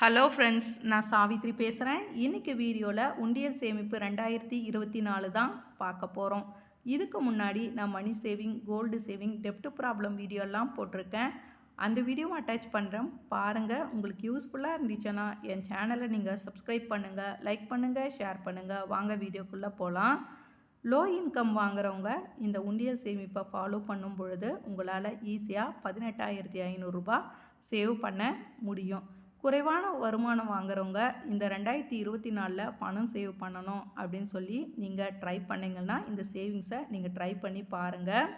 Hello friends நான் சாவித்ரி பேசுகிறேன் இன்றைக்கி வீடியோவில் உண்டியல் சேமிப்பு ரெண்டாயிரத்தி இருபத்தி நாலு தான் பார்க்க போகிறோம் இதுக்கு முன்னாடி நான் மணி சேவிங் கோல்டு சேவிங் டெப்ட் ப்ராப்ளம் வீடியோலாம் போட்டிருக்கேன். அந்த வீடியோவும் அட்டாச் பண்ணுறேன் பாருங்கள் உங்களுக்கு யூஸ்ஃபுல்லாக இருந்துச்சுன்னா என் சேனலை நீங்கள் சப்ஸ்கிரைப் பண்ணுங்கள் லைக் பண்ணுங்கள் ஷேர் பண்ணுங்கள் வாங்க வீடியோக்குள்ளே போகலாம் லோ இன்கம் வாங்குறவங்க இந்த உண்டியல் சேமிப்பை ஃபாலோ பண்ணும் பொழுது உங்களால் ஈஸியாக பதினெட்டாயிரத்தி ஐநூறுரூபா சேவ் பண்ண முடியும். குறைவான வருமானம் வாங்குறவங்க இந்த ரெண்டாயிரத்தி இருபத்தி நாலில் பணம் சேவ் பண்ணணும் அப்படின்னு சொல்லி நீங்கள் ட்ரை பண்ணிங்கன்னா இந்த சேவிங்ஸை நீங்கள் ட்ரை பண்ணி பாருங்கள்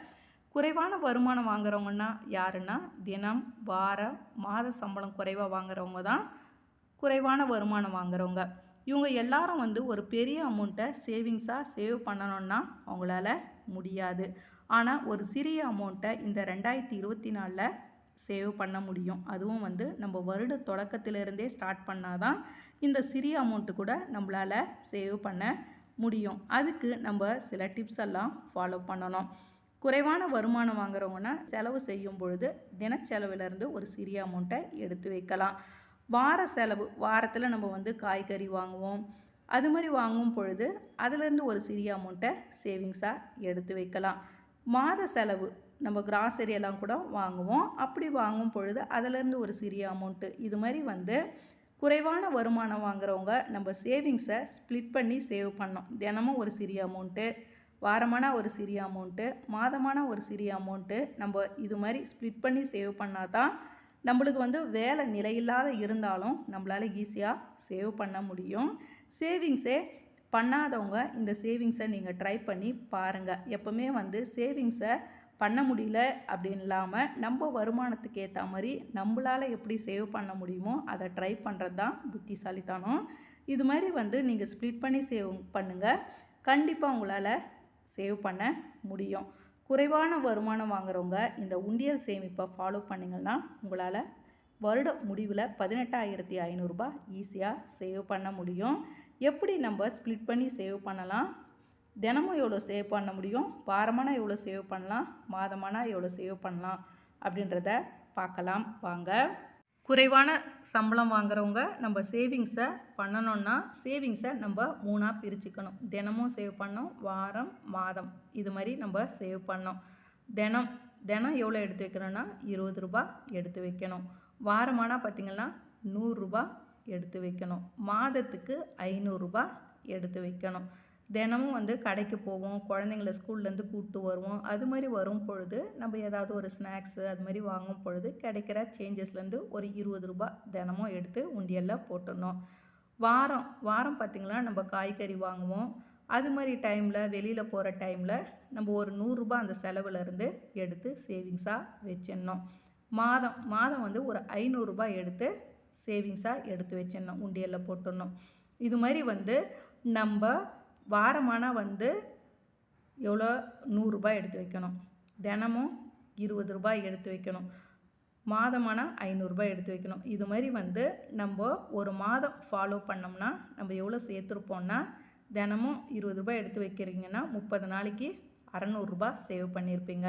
குறைவான வருமானம் வாங்குறவங்கன்னா யாருன்னா தினம் வாரம் மாத சம்பளம் குறைவாக வாங்குறவங்க தான் குறைவான வருமானம் வாங்குறவங்க. இவங்க எல்லாரும் வந்து ஒரு பெரிய அமௌண்ட்டை சேவிங்ஸாக சேவ் பண்ணணும்னா அவங்களால முடியாது. ஆனால் ஒரு சிறிய அமௌண்ட்டை இந்த ரெண்டாயிரத்தி இருபத்தி நாலில் சேவ் பண்ண முடியும். அதுவும் வந்து நம்ம வருட தொடக்கத்திலிருந்தே ஸ்டார்ட் பண்ணால் தான் இந்த சிறிய அமௌண்ட்டு கூட நம்மளால் சேவ் பண்ண முடியும். அதுக்கு நம்ம சில டிப்ஸ் எல்லாம் ஃபாலோ பண்ணணும். குறைவான வருமானம் வாங்குறவங்கன்னா செலவு செய்யும் பொழுது தினச்செலவிலேருந்து ஒரு சிறிய அமௌண்ட்டை எடுத்து வைக்கலாம். வார செலவு வாரத்தில் நம்ம வந்து காய்கறி வாங்குவோம். அது மாதிரி வாங்கும் பொழுது அதுலேருந்து ஒரு சிறிய அமௌண்ட்டை சேவிங்ஸாக எடுத்து வைக்கலாம். மாத செலவு நம்ம கிராசரி எல்லாம் கூட வாங்குவோம். அப்படி வாங்கும் பொழுது அதிலேருந்து ஒரு சிறிய அமௌண்ட்டு இது மாதிரி வந்து குறைவான வருமானம் வாங்குறவங்க நம்ம சேவிங்ஸை ஸ்ப்ளிட் பண்ணி சேவ் பண்ணோம். தினமும் ஒரு சிறிய அமௌண்ட்டு வாரமான ஒரு சிறிய அமௌண்ட்டு மாதமான ஒரு சிறிய அமௌண்ட்டு நம்ம இது மாதிரி ஸ்ப்ளிட் பண்ணி சேவ் பண்ணால் தான் நம்மளுக்கு வந்து வேலை நிலையில்லாத இருந்தாலும் நம்மளால் ஈஸியாக சேவ் பண்ண முடியும். சேவிங்ஸே பண்ணாதவங்க இந்த சேவிங்ஸை நீங்கள் ட்ரை பண்ணி பாருங்கள் எப்போவுமே வந்து சேவிங்ஸை பண்ண முடியல அப்படின்னு இல்லாமல் நம்ம வருமானத்துக்கு ஏற்ற மாதிரி நம்மளால் எப்படி சேவ் பண்ண முடியுமோ அதை ட்ரை பண்ணுறது தான் புத்திசாலித்தனம். இது மாதிரி வந்து நீங்கள் ஸ்ப்ளிட் பண்ணி சேவ் பண்ணுங்கள் கண்டிப்பாக உங்களால் சேவ் பண்ண முடியும். குறைவான வருமானம் வாங்குறவங்க இந்த உண்டியல் சேமிப்பை ஃபாலோ பண்ணிங்கன்னா உங்களால் வருட முடிவில் பதினெட்டாயிரத்தி ஐநூறுரூபா ஈஸியாக சேவ் பண்ண முடியும். எப்படி நம்ம ஸ்ப்ளிட் பண்ணி சேவ் பண்ணலாம்? தினமும் எவ்வளோ சேவ் பண்ண முடியும்? வாரமானால் எவ்வளோ சேவ் பண்ணலாம்? மாதமானால் எவ்வளோ சேவ் பண்ணலாம்? அப்படின்றத பார்க்கலாம். வாங்க. குறைவான சம்பளம் வாங்குறவங்க நம்ம சேவிங்ஸை பண்ணணுன்னா சேவிங்ஸை நம்ம மூணாக பிரிச்சுக்கணும். தினமும் சேவ் பண்ணோம். வாரம் மாதம். இது மாதிரி நம்ம சேவ் பண்ணோம். தினம் தினம் எவ்வளோ எடுத்து வைக்கணும்னா இருபது ரூபா எடுத்து வைக்கணும். வாரமானால் பார்த்திங்கன்னா நூறுரூபா எடுத்து வைக்கணும். மாதத்துக்கு ஐநூறுரூபா எடுத்து வைக்கணும். தினமும் வந்து கடைக்கு போவோம் குழந்தைங்கள ஸ்கூல்லேருந்து கூப்பிட்டு வருவோம். அது மாதிரி வரும் பொழுது நம்ம ஏதாவது ஒரு ஸ்நாக்ஸு அது மாதிரி வாங்கும் பொழுது கிடைக்கிற சேஞ்சஸ்லேருந்து ஒரு இருபது ரூபா தினமும் எடுத்து உண்டியலில் போட்டுடணும். வாரம் வாரம் பார்த்திங்கன்னா நம்ம காய்கறி வாங்குவோம். அது மாதிரி டைமில் வெளியில் போகிற டைமில் நம்ம ஒரு நூறுரூபா அந்த செலவுலேருந்து எடுத்து சேவிங்ஸாக வச்சிடணும். மாதம் மாதம் வந்து ஒரு ஐநூறுரூபா எடுத்து சேவிங்ஸாக எடுத்து வச்சிடணும் உண்டியலில் போட்டுடணும். இது மாதிரி வந்து நம்ம வாரமானால் வந்து எவ்வளோ? நூறுரூபா எடுத்து வைக்கணும். தினமும் இருபது ரூபாய் எடுத்து வைக்கணும். மாதமானால் ஐநூறுரூபா எடுத்து வைக்கணும். இது மாதிரி வந்து நம்ம ஒரு மாதம் ஃபாலோ பண்ணோம்னா நம்ம எவ்வளோ சேர்த்துருப்போம்னா தினமும் இருபது ரூபாய் எடுத்து வைக்கிறீங்கன்னா முப்பது நாளைக்கு அறநூறுரூபா சேவ் பண்ணியிருப்பீங்க.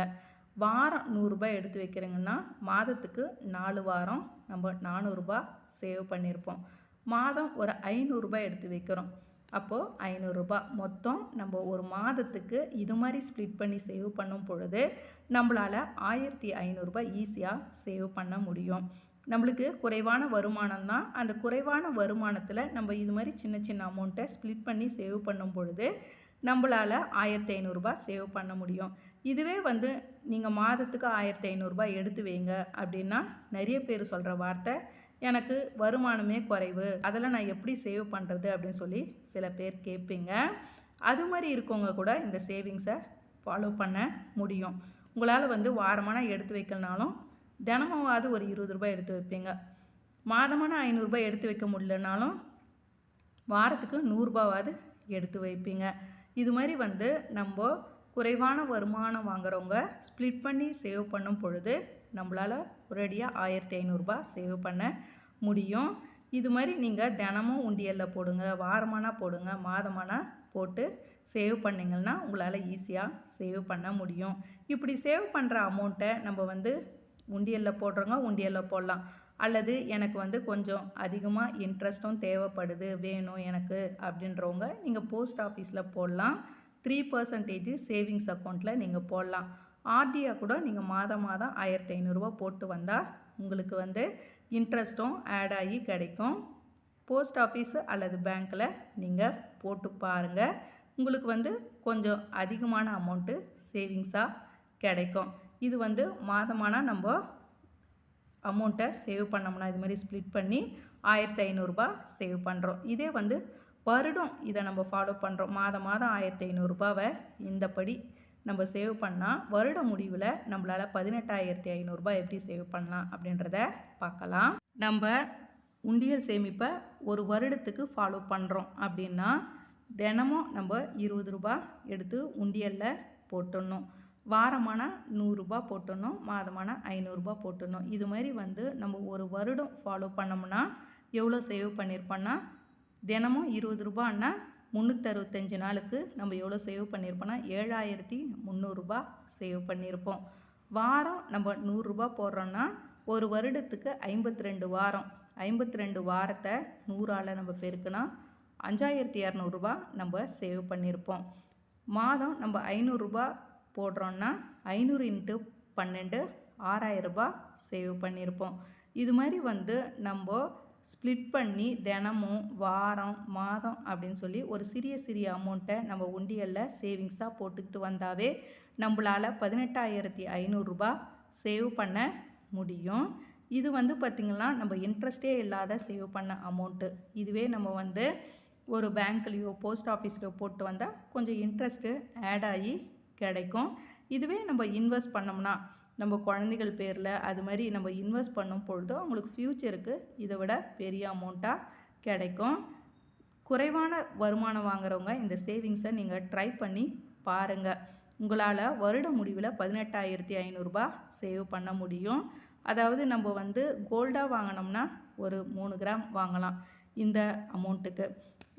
வாரம் நூறுரூபா எடுத்து வைக்கிறீங்கன்னா மாதத்துக்கு நாலு வாரம் நம்ம நானூறுரூபா சேவ் பண்ணியிருப்போம். மாதம் ஒரு ஐநூறுரூபா எடுத்து வைக்கிறோம். அப்போது ஐநூறுரூபா மொத்தம் நம்ம ஒரு மாதத்துக்கு இது மாதிரி ஸ்ப்ளிட் பண்ணி சேவ் பண்ணும் பொழுது நம்மளால் ஆயிரத்தி ஐநூறுரூபா ஈஸியாக சேவ் பண்ண முடியும். நம்மளுக்கு குறைவான வருமானம் தான். அந்த குறைவான வருமானத்தில் நம்ம இது மாதிரி சின்ன சின்ன அமௌண்ட்டை ஸ்ப்ளிட் பண்ணி சேவ் பண்ணும் பொழுது நம்மளால் ஆயிரத்தி ஐநூறுரூபா சேவ் பண்ண முடியும். இதுவே வந்து நீங்கள் மாதத்துக்கு ஆயிரத்தி ஐநூறுரூபா எடுத்து வைங்க அப்படின்னா நிறைய பேர் சொல்கிற வார்த்தை எனக்கு வருமானமே குறைவு. அதெல்லாம் நான் எப்படி சேவ் பண்ணுறது அப்படின்னு சொல்லி சில பேர் கேட்பீங்க. அது மாதிரி இருக்கவங்க கூட இந்த சேவிங்ஸை ஃபாலோ பண்ண முடியும். உங்களால் வந்து வாரமான எடுத்து வைக்கலனாலும் தினமாவது ஒரு இருபது ரூபாய் எடுத்து வைப்பீங்க. மாதமான ஐநூறுரூபா எடுத்து வைக்க முடியலனாலும் வாரத்துக்கு நூறுரூபாவாவது எடுத்து வைப்பீங்க. இது மாதிரி வந்து நம்ம குறைவான வருமானம் வாங்குறவங்க ஸ்ப்ளிட் பண்ணி சேவ் பண்ணும் பொழுது நம்மளால் ஒரேடியாக ஆயிரத்தி ஐநூறுரூபா சேவ் பண்ண முடியும். இது மாதிரி நீங்கள் தினமும் உண்டியலில் போடுங்க வாரமானா போடுங்க மாதமானா போட்டு சேவ் பண்ணிங்கன்னா உங்களால் ஈஸியாக சேவ் பண்ண முடியும். இப்படி சேவ் பண்ணுற அமௌண்ட்டை நம்ம வந்து உண்டியலில் போடுறவங்க உண்டியலில் போடலாம். அல்லது எனக்கு வந்து கொஞ்சம் அதிகமாக இன்ட்ரெஸ்ட்டும் தேவைப்படுது வேணும் எனக்கு அப்படின்றவங்க நீங்கள் போஸ்ட் ஆஃபீஸில் போடலாம். த்ரீ பர்சன்டேஜ் சேவிங்ஸ் அக்கௌண்ட்டில் நீங்கள் போடலாம். ஆர்டியாக கூட நீங்கள் மாதம் மாதம் ஆயிரத்தி ஐநூறுரூவா போட்டு வந்தால் உங்களுக்கு வந்து இன்ட்ரெஸ்ட்டும் ஆட் ஆகி கிடைக்கும். போஸ்ட் ஆஃபீஸு அல்லது பேங்க்கில் நீங்கள் போட்டு பாருங்கள் உங்களுக்கு வந்து கொஞ்சம் அதிகமான அமௌண்ட்டு சேவிங்ஸாக கிடைக்கும். இது வந்து மாதமானால் நம்ம அமௌண்ட்டை சேவ் பண்ணோம்னா இது மாதிரி ஸ்ப்ளிட் பண்ணி ஆயிரத்தி ஐநூறுரூபா சேவ் பண்ணுறோம் இதே வந்து வருடம் இதை நம்ம ஃபாலோ பண்ணுறோம் மாதம் மாதம் ஆயிரத்தி ஐநூறுரூபாவை இந்தப்படி நம்ம சேவ் பண்ணால் வருட முடிவில் நம்மளால் பதினெட்டாயிரத்தி ஐநூறுரூபா எப்படி சேவ் பண்ணலாம் அப்படின்றத பார்க்கலாம். நம்ம உண்டியல் சேமிப்பை ஒரு வருடத்துக்கு ஃபாலோ பண்ணுறோம் அப்படின்னா தினமும் நம்ம இருபது ரூபா எடுத்து உண்டியலில் போட்டுடணும். வாரமான நூறுரூபா போட்டுடணும் மாதமான ஐநூறுரூபா போட்டுடணும். இது மாதிரி வந்து நம்ம ஒரு வருடம் ஃபாலோ பண்ணோம்னா எவ்வளோ சேவ் பண்ணியிருப்போன்னா தினமும் இருபது ரூபான்னா முந்நூற்றறுபத்தஞ்சு நாளுக்கு நம்ம எவ்வளோ சேவ் பண்ணியிருப்போன்னா ஏழாயிரத்தி முந்நூறுரூபா சேவ் பண்ணியிருப்போம். வாரம் நம்ம நூறுரூபா போடுறோன்னா ஒரு வருடத்துக்கு ஐம்பத்தி ரெண்டு வாரம். ஐம்பத்தி ரெண்டு வாரத்தை நூறால் நம்ம பெருக்கினா அஞ்சாயிரத்தி இரநூறுபா நம்ம சேவ் பண்ணியிருப்போம். மாதம் நம்ம ஐநூறுரூபா போடுறோன்னா ஐநூறு இன்ட்டு பன்னெண்டு ஆறாயிரரூபா சேவ் பண்ணியிருப்போம். இது மாதிரி வந்து நம்ம ஸ்ப்ளிட் பண்ணி தினமும் வாரம் மாதம் அப்படின்னு சொல்லி ஒரு சிறிய சிறிய அமௌண்ட்டை நம்ம உண்டியலில் சேவிங்ஸாக போட்டுக்கிட்டு வந்தாவே நம்மளால் பதினெட்டாயிரத்தி ஐநூறுரூபா சேவ் பண்ண முடியும். இது வந்து பார்த்திங்கன்னா நம்ம இன்ட்ரெஸ்டே இல்லாத சேவ் பண்ண அமௌண்ட்டு இதுவே நம்ம வந்து ஒரு பேங்க்லேயோ போஸ்ட் ஆஃபீஸ்லையோ போட்டு வந்தால் கொஞ்சம் இன்ட்ரெஸ்ட்டு ஆட் ஆகி கிடைக்கும். இதுவே நம்ம இன்வெஸ்ட் பண்ணோம்னா நம்ம குழந்தைகள் பேரில் அது மாதிரி நம்ம இன்வெஸ்ட் பண்ணும் பொழுதோ அவங்களுக்கு ஃப்யூச்சருக்கு இதை விட பெரிய அமௌண்ட்டாக கிடைக்கும். குறைவான வருமானம் வாங்குறவங்க இந்த சேவிங்ஸை நீங்கள் ட்ரை பண்ணி பாருங்கள் உங்களால் வருட முடிவில் பதினெட்டாயிரத்தி ஐநூறுரூபா சேவ் பண்ண முடியும். அதாவது நம்ம வந்து கோல்டாக வாங்கினோம்னா ஒரு மூணு கிராம் வாங்கலாம் இந்த அமௌண்ட்டுக்கு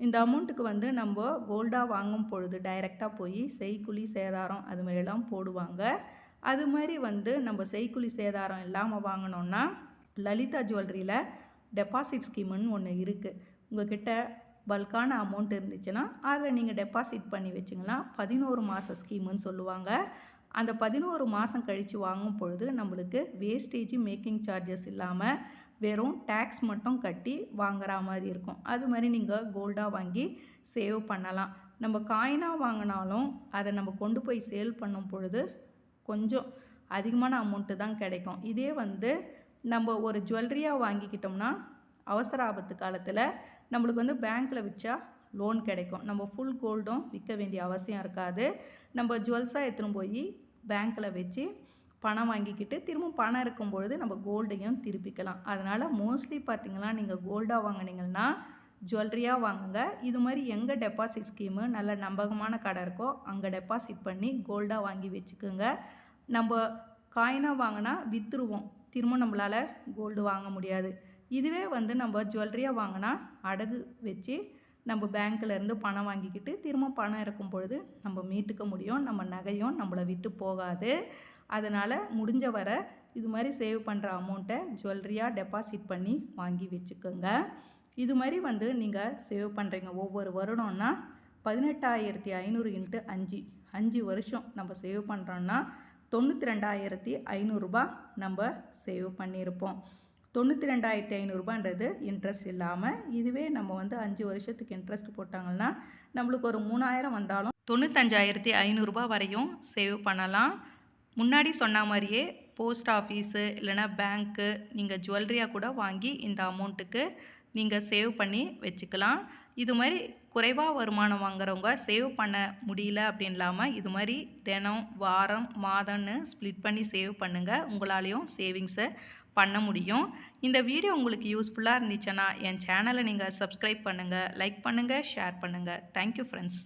இந்த அமௌண்ட்டுக்கு வந்து நம்ம கோல்டாக வாங்கும் பொழுது டைரெக்டாக போய் செய்குழி சேதாரம் அது மாதிரிலாம் போடுவாங்க. அது மாதிரி வந்து நம்ம செய்குழி சேதாரம் இல்லாமல் வாங்கினோன்னா லலிதா ஜுவல்லரியில் டெபாசிட் ஸ்கீமுன்னு ஒன்று இருக்குது உங்ககிட்ட பல்கான அமௌண்ட் இருந்துச்சுன்னா அதில் நீங்கள் டெபாசிட் பண்ணி வச்சிங்கன்னா பதினோரு மாத ஸ்கீமுன்னு சொல்லுவாங்க. அந்த பதினோரு மாதம் கழித்து வாங்கும் பொழுது நம்மளுக்கு வேஸ்டேஜ் மேக்கிங் சார்ஜஸ் இல்லாமல் வெறும் டேக்ஸ் மட்டும் கட்டி வாங்குற மாதிரி இருக்கும். அது மாதிரி நீங்கள் கோல்டாக வாங்கி சேவ் பண்ணலாம். நம்ம காயினாக வாங்கினாலும் அதை நம்ம கொண்டு போய் சேல் பண்ணும் பொழுது கொஞ்சம் அதிகமான அமௌண்ட்டு தான் கிடைக்கும். இதே வந்து நம்ம ஒரு ஜுவல்லரியாக வாங்கிக்கிட்டோம்னா அவசர ஆபத்து காலத்தில் நம்மளுக்கு வந்து பேங்க்கில் விற்றா லோன் கிடைக்கும். நம்ம ஃபுல் கோல்டும் விற்க வேண்டிய அவசியம் இருக்காது. நம்ம ஜுவல்ஸாக எடுத்துன்னு போய் பேங்க்கில் வச்சு பணம் வாங்கிக்கிட்டு திரும்ப பணம் இருக்கும் பொழுது நம்ம கோல்டையும் திருப்பிக்கலாம். அதனால் மோஸ்ட்லி பார்த்திங்கன்னா நீங்கள் கோல்டாக வாங்கினீங்கன்னா ஜுவல்லரியாக வாங்குங்க. இது மாதிரி எங்கே டெபாசிட் ஸ்கீமு நல்ல நம்பகமான கடை இருக்கோ அங்கே டெபாசிட் பண்ணி கோல்டாக வாங்கி வச்சுக்கோங்க. நம்ம காயினாக வாங்கினா விற்றுருவோம் திரும்ப நம்மளால் கோல்டு வாங்க முடியாது. இதுவே வந்து நம்ம ஜுவல்லரியாக வாங்கினா அடகு வச்சு நம்ம பேங்க்கிலேருந்து பணம் வாங்கிக்கிட்டு திரும்ப பணம் இருக்கும் பொழுது நம்ம மீட்டுக்க முடியும். நம்ம நகையும் நம்மளை விட்டு போகாது. அதனால் முடிஞ்ச வர இது மாதிரி சேவ் பண்ணுற அமௌண்ட்டை ஜுவல்லரியாக டெபாசிட் பண்ணி வாங்கி வச்சுக்கோங்க. இது மாதிரி வந்து நீங்கள் சேவ் பண்ணுறீங்க ஒவ்வொரு வருடம்னா பதினெட்டாயிரத்தி ஐநூறு இன்ட்டு அஞ்சு. அஞ்சு வருஷம் நம்ம சேவ் பண்ணுறோன்னா தொண்ணூற்றி ரெண்டாயிரத்தி ஐநூறுரூபா நம்ம சேவ் பண்ணியிருப்போம் தொண்ணூற்றி ரெண்டாயிரத்தி ஐநூறுரூபான்றது இன்ட்ரெஸ்ட் இல்லாமல் இதுவே நம்ம வந்து அஞ்சு வருஷத்துக்கு இன்ட்ரெஸ்ட் போட்டாங்கன்னா நம்மளுக்கு ஒரு மூணாயிரம் வந்தாலும் தொண்ணூத்தஞ்சாயிரத்தி ஐநூறுரூபா வரையும் சேவ் பண்ணலாம். முன்னாடி சொன்ன மாதிரியே போஸ்ட் ஆஃபீஸு இல்லைனா பேங்க்கு நீங்கள் ஜுவல்லரியாக கூட வாங்கி இந்த அமௌண்ட்டுக்கு நீங்கள் சேவ் பண்ணி வச்சுக்கலாம். இது மாதிரி குறைவாக வருமானம் வாங்குறவங்க சேவ் பண்ண முடியல அப்படின்னு இல்லாமல் இது மாதிரி தினம் வாரம் மாதம்னு ஸ்ப்ளிட் பண்ணி சேவ் பண்ணுங்கள் உங்களாலேயும் சேவிங்ஸை பண்ண முடியும். இந்த வீடியோ உங்களுக்கு யூஸ்ஃபுல்லாக இருந்துச்சுன்னா என் சேனலை நீங்கள் சப்ஸ்கிரைப் பண்ணுங்கள் லைக் பண்ணுங்கள் ஷேர் பண்ணுங்கள் தேங்க்யூ ஃப்ரெண்ட்ஸ்